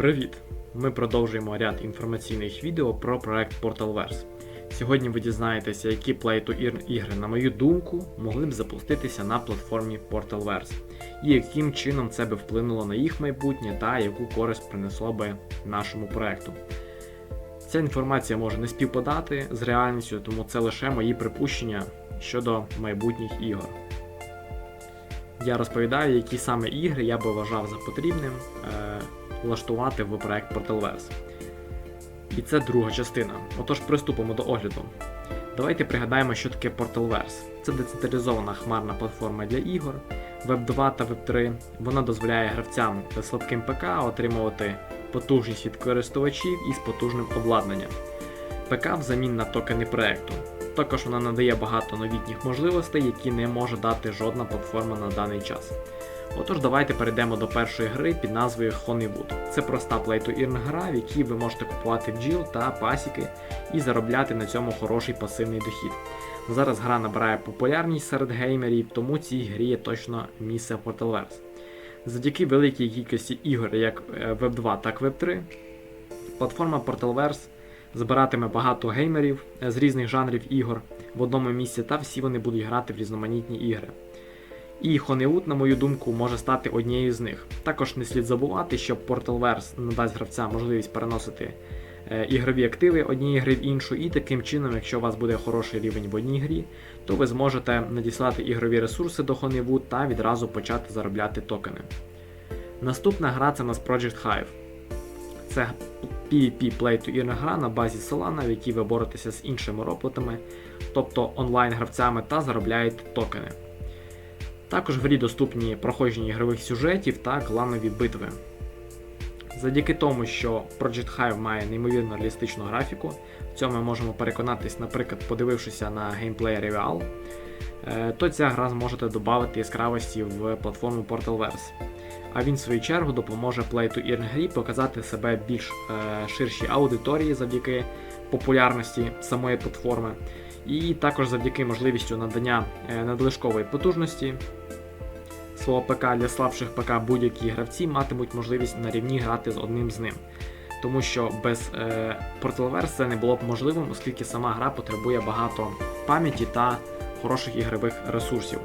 Привіт! Ми продовжуємо ряд інформаційних відео про проект Portalverse. Сьогодні ви дізнаєтеся, які Play-to-Earn ігри, на мою думку, могли б запуститися на платформі Portalverse, і яким чином це би вплинуло на їх майбутнє та яку користь принесло би нашому проекту. Ця інформація може не співпадати з реальністю, тому це лише мої припущення щодо майбутніх ігор. Я розповідаю, які саме ігри я би вважав за потрібним е, влаштувати в проект Portalverse. І це друга частина. Отож, приступимо до огляду. Давайте пригадаємо, що таке Portalverse. Це децентралізована хмарна платформа для ігор, Web 2 та Web 3. Вона дозволяє гравцям з слабким ПК отримувати потужність від користувачів із потужним обладнанням. ПК взамін на токени проекту. Також вона надає багато новітніх можливостей, які не може дати жодна платформа на даний час. Отож, давайте перейдемо до першої гри під назвою Honeywood. Це проста play-to-earn гра, в якій ви можете купувати бджіл та пасіки і заробляти на цьому хороший пасивний дохід. Зараз гра набирає популярність серед геймерів, тому цій грі є точно місце в Portalverse. Завдяки великій кількості ігор, як е, Web 2, так Web 3, платформа Portalverse збиратиме багато геймерів е, з різних жанрів ігор в одному місці, та всі вони будуть грати в різноманітні ігри. І Honeywood, на мою думку, може стати однією з них. Також не слід забувати, що Portalverse надасть гравцям можливість переносити е, ігрові активи однієї гри в іншу, і таким чином, якщо у вас буде хороший рівень в одній грі, то ви зможете надіслати ігрові ресурси до Honeywood та відразу почати заробляти токени. Наступна гра це у нас Project Hive. Це PvP Play-to-Earn гра на базі Solana, в якій ви боретеся з іншими роботами, тобто онлайн-гравцями та заробляєте токени. Також в грі доступні проходження ігрових сюжетів та кланові битви. Завдяки тому, що Project Hive має неймовірно реалістичну графіку, в цьому ми можемо переконатись, наприклад, подивившися на геймплей Reveal, е, то ця гра зможете додати яскравості в платформу Portalverse. А він, в свою чергу, допоможе Play-to-Earn грі показати себе більш е, ширшій аудиторії завдяки популярності самої платформи, і також завдяки можливістю надання е, надлишкової потужності свого ПК для слабших ПК будь-які гравці матимуть можливість на рівні грати з одним з ним. Тому що без е, Portalverse це не було б можливим, оскільки сама гра потребує багато пам'яті та хороших ігрових ресурсів.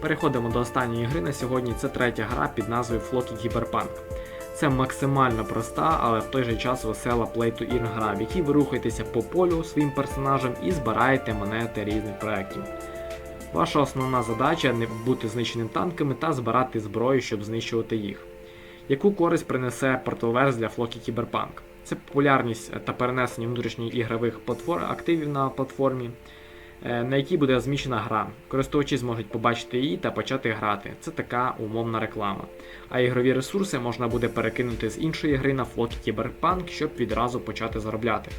Переходимо до останньої гри на сьогодні. Це третя гра під назвою Flocky Cyberpunk. Це максимально проста, але в той же час весела play-to-earn гра, в якій ви рухаєтеся по полю своїм персонажем і збираєте монети різних проєктів. Ваша основна задача не бути знищеним танками та збирати зброю, щоб знищувати їх. Яку користь принесе Portalverse для Flocky Cyberpunk? Це популярність та перенесення внутрішніх ігрових платформ, активів на платформі, е, на якій буде зміщена гра. Користувачі зможуть побачити її та почати грати. Це така умовна реклама. А ігрові ресурси можна буде перекинути з іншої гри на Flocky Cyberpunk, щоб відразу почати заробляти.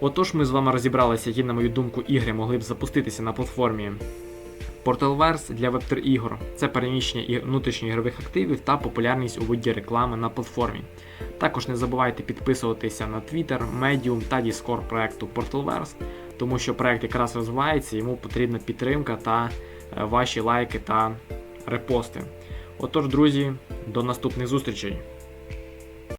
Отож, ми з вами розібралися, які, на мою думку, ігри могли б запуститися на платформі Portalverse для Web3 ігор. Це переміщення і внутрішніх ігрових активів та популярність у виді реклами на платформі. Також не забувайте підписуватися на Twitter, Medium та Discord проекту Portalverse, тому що проект якраз розвивається, йому потрібна підтримка та е, ваші лайки та репости. Отож, друзі, до наступних зустрічей!